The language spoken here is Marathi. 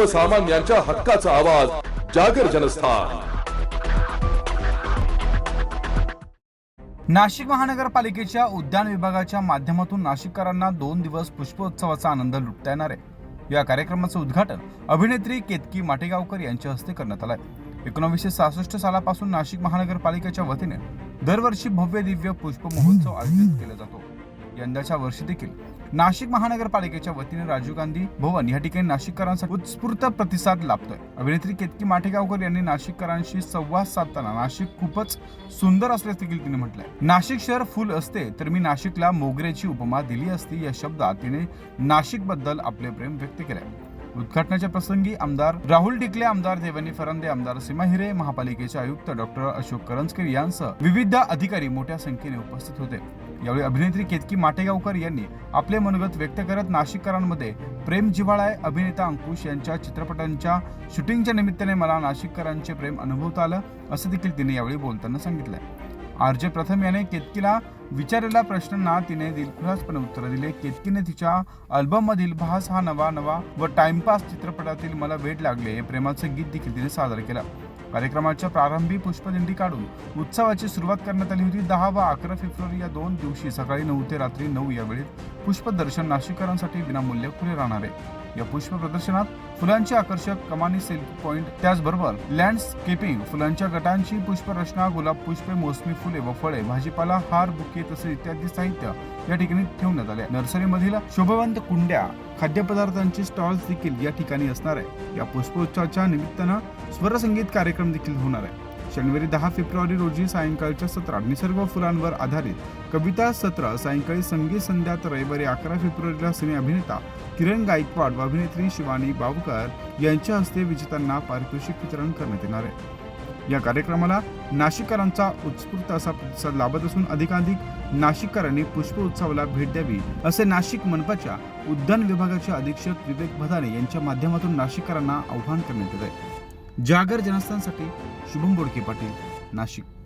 सर्वसामान्यांच्या हक्काचा आवाज जागर जनस्थान. नाशिक महानगरपालिकेच्या उद्यान विभागाच्या माध्यमातून नाशिककरांना दोन दिवस पुष्पोत्सवाचा आनंद लुटता येणार आहे. या कार्यक्रमाचं उद्घाटन अभिनेत्री केतकी माटेगावकर यांच्या हस्ते करण्यात आलंय एकोणीसशे सहासष्ट सालापासून नाशिक महानगरपालिकेच्या वतीने दरवर्षी भव्य दिव्य पुष्प महोत्सव आयोजित केला जातो. यंदाच्या वर्षी देखील नाशिक महानगरपालिकेच्या वतीने राजीव गांधी भवन या ठिकाणी नाशिककरांसाठी उत्स्फूर्त प्रतिसाद लाभतोय. अभिनेत्री केतकी माठेगावकर यांनी नाशिककरांशी संवाद साधताना नाशिक खूपच सुंदर असल्याचं देखील तिने म्हटलंय. नाशिक शहर फुल असते तर मी नाशिकला मोगऱ्याची उपमा दिली असती या शब्दात तिने नाशिकबद्दल आपले प्रेम व्यक्त केले उद्घाटनाच्या प्रसंगी आमदार राहुल डिकले आमदार देवनी फरंदे आमदार सीमा हिरे महापालिकेचे आयुक्त डॉक्टर अशोक करंजकर यांसह विविध अधिकारी मोठ्या संख्येने उपस्थित होते. यावेळी अभिनेत्री केतकी माटेगावकर यांनी आपले मनोगत व्यक्त करत नाशिककरांमध्ये प्रेम जिव्हाळाय अभिनेता अंकुश यांच्या चित्रपटांच्या शूटिंगच्या निमित्ताने मला नाशिककरांचे प्रेम अनुभवता आलं असं देखील तिने यावेळी बोलताना सांगितलं आर जे प्रथम याने केतकीला विचारलेल्या प्रश्नांना तिने दिलखुलासपणे उत्तर दिले. केतकीने तिच्या अल्बममधील भास हा नवा नवा व टाइमपास चित्रपटातील मला वेड लागले हे प्रेमाचं गीत देखील तिने सादर केलं. कार्यक्रमाच्या प्रारंभी पुष्पदिंडी काढून उत्सवाची सुरुवात करण्यात आली होती. दहा व अकरा फेब्रुवारी या दोन दिवशी सकाळी नऊ ते रात्री नऊ या वेळेत पुष्पदर्शन नाशिककरांसाठी विनामूल्य खुले राहणार आहे. या पुष्प प्रदर्शनात फुलांचे आकर्षक कमानी सेल्फी पॉइंट त्याचबरोबर लँडस्केपिंग फुलांच्या गटांची पुष्परचना गुलाब पुष्पे मोसमी फुले व फळे भाजीपाला हार बुके तसेच इत्यादी साहित्य या ठिकाणी ठेवण्यात आले नर्सरीमधील शोभवंत कुंड्या खाद्यपदार्थांचे स्टॉल्स देखील या ठिकाणी असणार आहे या पुष्पोत्सवाच्या निमित्तानं स्वरसंगीत कार्यक्रम देखील होणार आहे शनिवारी दहा फेब्रुवारी रोजी सायंकाळच्या सत्रात निसर्ग फुलांवर आधारित कविता सत्र सायंकाळी संगीत संध्यात रविवारी अकरा फेब्रुवारीला सिने अभिनेता किरण गायकवाड व अभिनेत्री शिवानी बावकर यांच्या हस्ते विजेत्यांना पारितोषिक वितरण करण्यात येणार आहे. या कार्यक्रमाला नाशिककरांचा उत्स्फूर्त असा प्रतिसाद लाभत असून अधिकाधिक नाशिककरांनी पुष्प उत्सवाला भेट द्यावी असे नाशिक मनपाच्या उद्यान विभागाचे अधीक्षक विवेक भदाने यांच्या माध्यमातून नाशिककरांना आव्हान करण्यात येत आहे. जागर जनस्थानसाठी शुभम बोडके पाटील नाशिक.